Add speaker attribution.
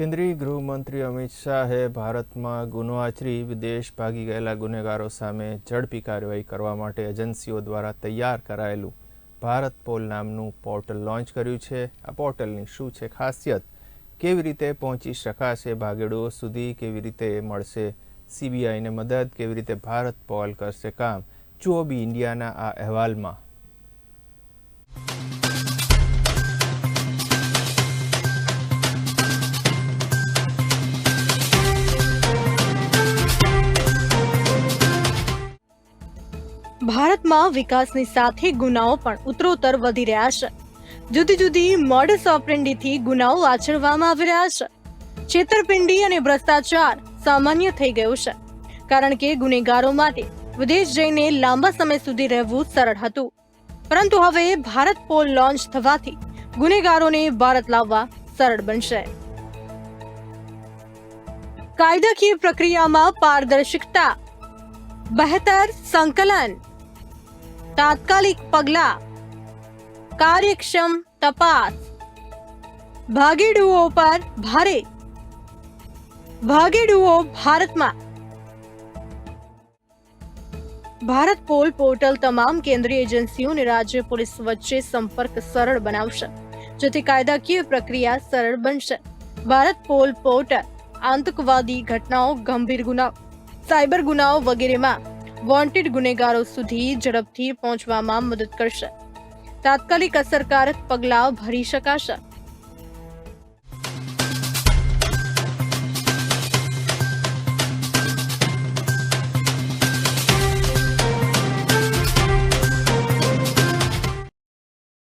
Speaker 1: કેન્દ્રીય ગૃહમંત્રી અમિત શાહે ભારતમાં ગુનો આચરી વિદેશ ભાગી ગયેલા ગુનેગારો સામે ઝડપી કાર્યવાહી કરવા માટે એજન્સીઓ દ્વારા તૈયાર કરાયેલું ભારત પોલ નામનું પોર્ટલ લોન્ચ કર્યું છે. આ પોર્ટલની શું છે ખાસિયત? કેવી રીતે પહોંચી શકાશે ભાગેડુઓ સુધી? કેવી રીતે મળશે સીબીઆઈને મદદ? કેવી રીતે ભારત પોલ કરશે કામ? જુઓ બી ઇન્ડિયાના આ અહેવાલમાં.
Speaker 2: ભારતમાં વિકાસની સાથે ગુનાઓ પણ ઉત્તરોત્તર વધી રહ્યા છે. જુદી જુદી મોડસ ઓપરેન્ડીથી ગુનાઓ આચરવામાં આવી રહ્યા છે. છેતરપિંડી અને ભ્રષ્ટાચાર સામાન્ય થઈ ગયો છે. કારણ કે ગુનેગારો માટે વિદેશ જઈને લાંબા સમય સુધી રહેવું સરળ હતું. પરંતુ હવે ભારત પોલ લોન્ચ થવાથી ગુનેગારોને ભારત લાવવા સરળ બનશે. કાયદાકીય પ્રક્રિયામાં પારદર્શકતા. બહેતર સંકલન. તાત્કાલિક પગલાં. કાર્યક્ષમ તપાસ. ભાગીડુઓ પર ભારે. ભાગીડુઓ ભારતમાં. ભારત પોલ પોર્ટલ તમામ કેન્દ્રીય એજન્સીઓ અને રાજ્ય પોલીસ વચ્ચે સંપર્ક સરળ બનાવશે, જેથી કાયદાકીય પ્રક્રિયા સરળ બનશે. ભારત પોલ પોર્ટલ આતંકવાદી ઘટનાઓ, ગંભીર ગુનાઓ, સાયબર ગુનાઓ વગેરેમાં વોન્ટેડ ગુનેગારો સુધી ઝડપથી પહોંચવામાં મદદ કરશે. તાત્કાલિક અસરકારક પગલાં ભરી શકાશે.